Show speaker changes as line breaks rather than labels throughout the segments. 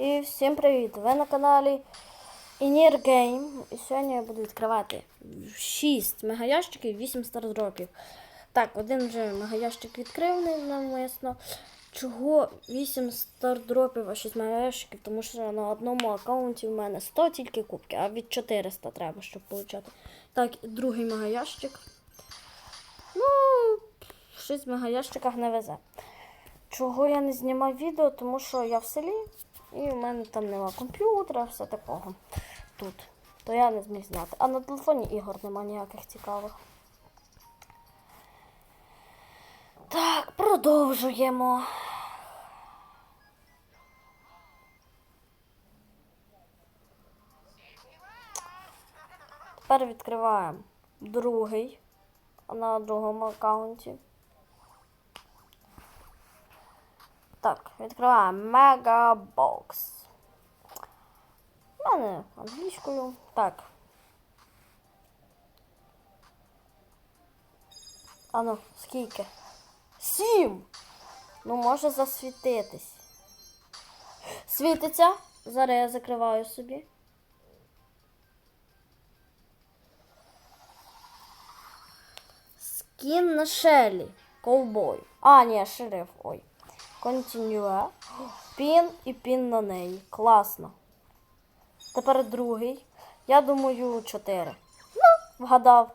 І всім привіт! Ви на каналі Inir Game. І сьогодні я буду відкривати 6 мегаящиків, 8 стардропів. Так, один вже мегаящик відкрив навмисно. Чого 8 стардропів, а 6 мегаящиків? Тому що на одному аккаунті в мене 100 тільки кубки, а від 400 треба, щоб отримати. Так, другий мегаящик. Ну, 6 мегаящиках не везе. Чого я не знімав відео, тому що я в селі і в мене там нема комп'ютера, все такого тут. То я не зміг зняти. А на телефоні ігор нема ніяких цікавих. Так, продовжуємо. Тепер відкриваємо другий на другому аккаунті. Так, відкриваємо Мегабокс. У мене англійською. Так. Ану, скільки? Сім! Ну, може засвітитись. Світиться. Зараз я закриваю собі. Скін на Шелі. Ковбой. А, ні, шериф. Ой. Continue. Пін і пін на неї. Класно. Тепер другий. Я думаю, 4. Ну, вгадав.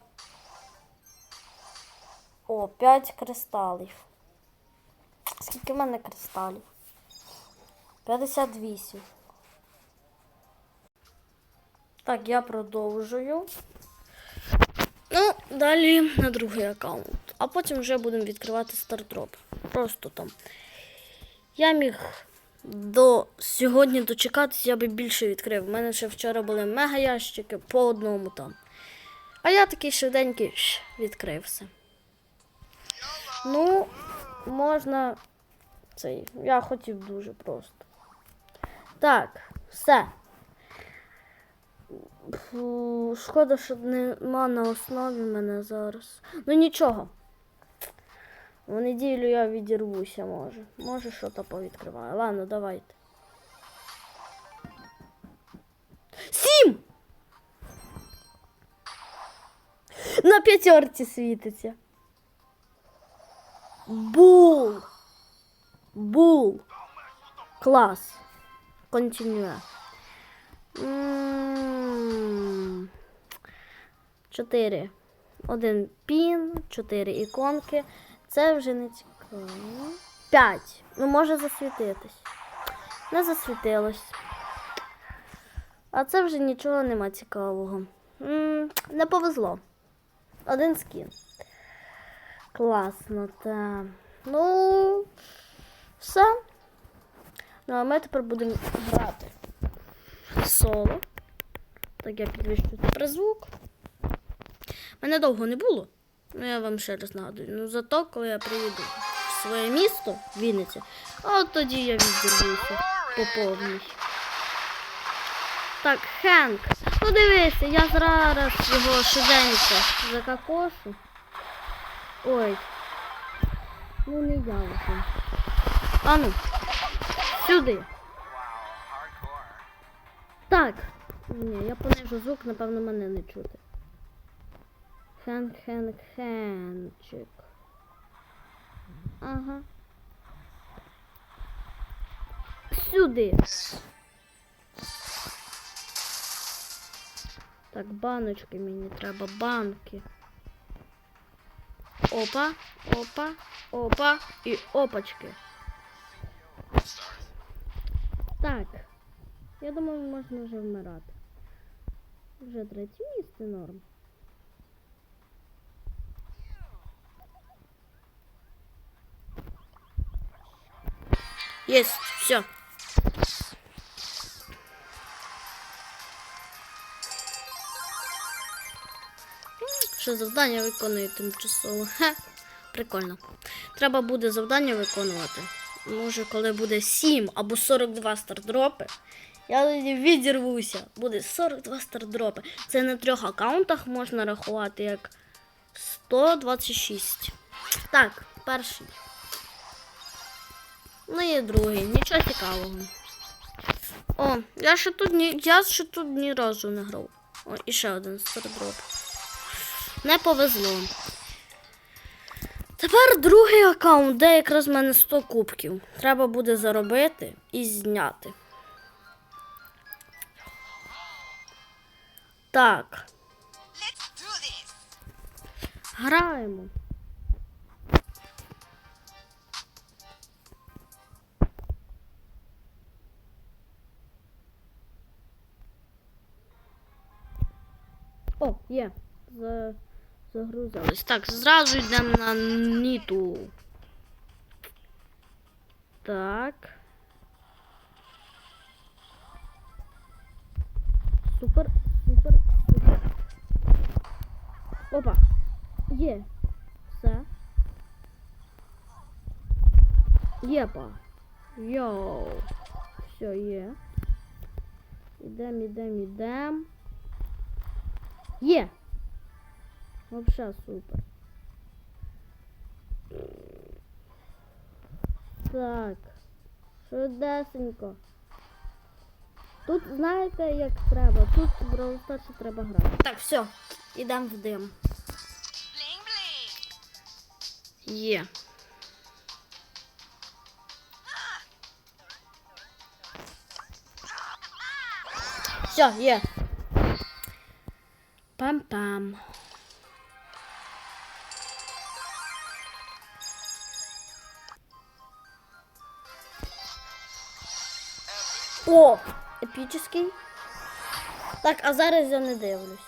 О, 5 кристалів. Скільки в мене кристалів? 58. Так, я продовжую. Ну, далі на другий аккаунт. А потім вже будемо відкривати стартроп. Просто там. Я міг до сьогодні дочекатися, я би більше відкрив. У мене ще вчора були мега ящики по одному там. А я такий швиденький ш, відкрив все. Ну, можна цей. Я хотів дуже просто. Так, все. Фу, шкода, що нема на основі мене зараз. Ну нічого. В неділю я відірвуся, може. Може, що то повідкриваю. Ладно, давайте. Сім! На п'ятерці світиться. Бул. Бул. Клас. Континює. Чотири. Один пін, чотири іконки. Це вже не цікаво. П'ять. Ну, може засвітитись. Не засвітилось. А це вже нічого нема цікавого. м не повезло. Один скін. Класно, так. Ну, все. Ну, а ми тепер будемо грати соло. Так, я підвищу тепер звук. Мене довго не було. Ну, я вам ще раз нагадую. Ну, зато, коли я приїду в своє місто, Вінниця, от тоді я відірвуся по повній. Так, Хенк, ну дивися, я зараз його швиденько закакошу. Ой. Ну не я вже. А ну, сюди. Так. Ні, я понижу звук, напевно, мене не чути. Хен, хен, хенчик. Ага. Сюди. Так, баночки мені треба, банки. Опа, опа, опа і опачки. Так. Я думаю, можна вже вмирати. Вже третє місце норм. Есть, все. Що завдання виконую тимчасово. Хе, прикольно. Треба буде завдання виконувати. Може, коли буде 7 або 42 стардропи, я тоді відірвуся. Буде 42 стардропи. Це на трьох аккаунтах можна рахувати як 126. Так, перший. Ну і другий. Нічого цікавого. О, я ще тут ні, я ще тут ні разу не грав. О, і ще один стардроп. Не повезло. Тепер другий аккаунт, де якраз в мене 100 кубків. Треба буде заробити і зняти. Так, граємо. Є. За... Загрузились. Так, зразу йдемо на ніту. Так. Супер, супер, супер. Опа. Є. Все. Єпа. Йоу. Все, є. Ідем, ідем, ідем. Є. Вообще супер. Так. Швидесенько. Тут знаєте, як треба. Тут в Brawl треба грати. Так, все, ідемо в дим. Є. Все, є. Пам-пам. О, епічний. Так, а зараз я не дивлюсь.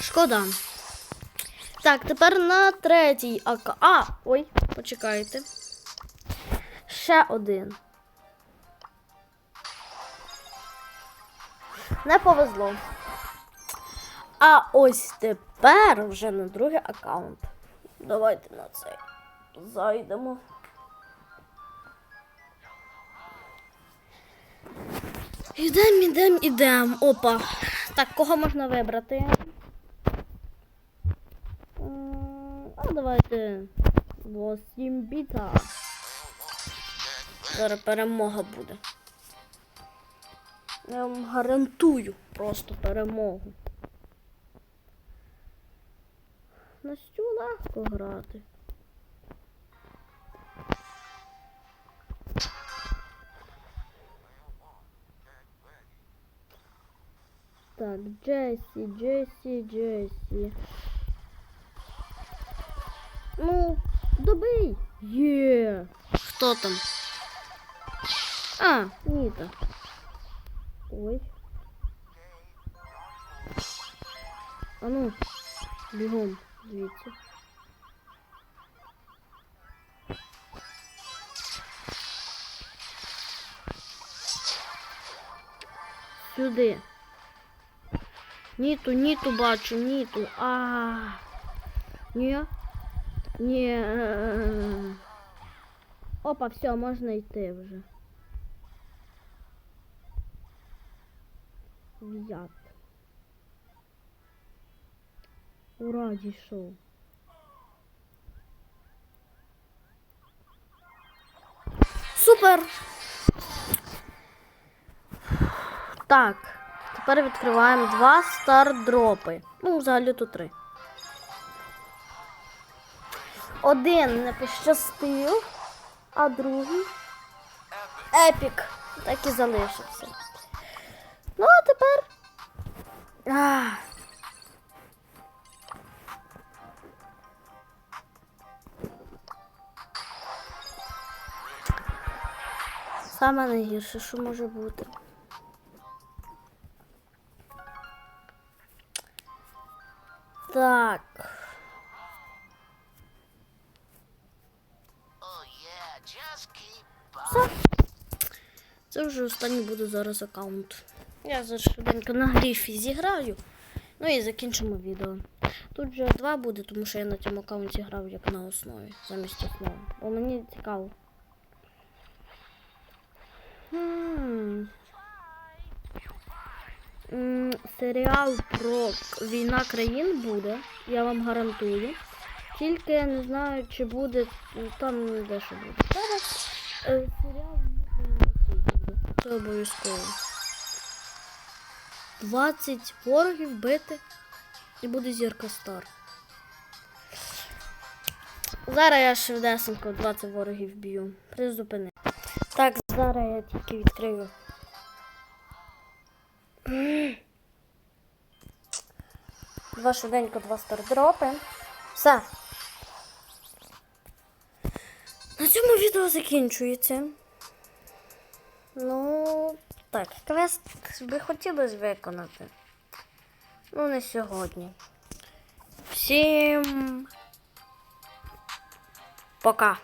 Шкода. Так, тепер на третій АК. А, ой, почекайте. Ще один. Не повезло. А ось тепер вже на другий аккаунт. Давайте на цей зайдемо. Ідем, ідем, ідем. Опа. Так, кого можна вибрати? А давайте. Восім біта. Зараз перемога буде. Я вам гарантую просто перемогу. Настю легко грати. Так, Джесі, Джесі, Джесі. Ну, добий. Є. Хто там? А, Ніта. Ой. А ну, бігом звідси. Сюди. Ніту, ніту бачу, ніту. А. Ні. Ні. Опа, все, можна йти вже. В'ят. Ура, дійшов. Супер! Так, тепер відкриваємо два стардропи. Ну, взагалі тут три. Один не пощастив, а другий епік. Так і залишився. А. Саме найгірше, що може бути. Так. Все. Це вже останній буде зараз аккаунт. Я зараз швиденько на грифі зіграю. Ну і закінчимо відео. Тут вже два буде, тому що я на цьому аккаунті грав як на основі, замість основи. Бо мені цікаво. Хм. Серіал про війна країн буде, я вам гарантую. Тільки я не знаю, чи буде там дещо буде. Зараз Е, Серіал це обов'язково. 20 ворогів бити і буде зірка стар. Зараз я швидесенько 20 ворогів б'ю. Призупини. Так, зараз я тільки відкрию. Два швиденько, два стардропи. Все. На цьому відео закінчується. Ну, так, квест би хотілося виконати. Ну, не сьогодні. Всім пока.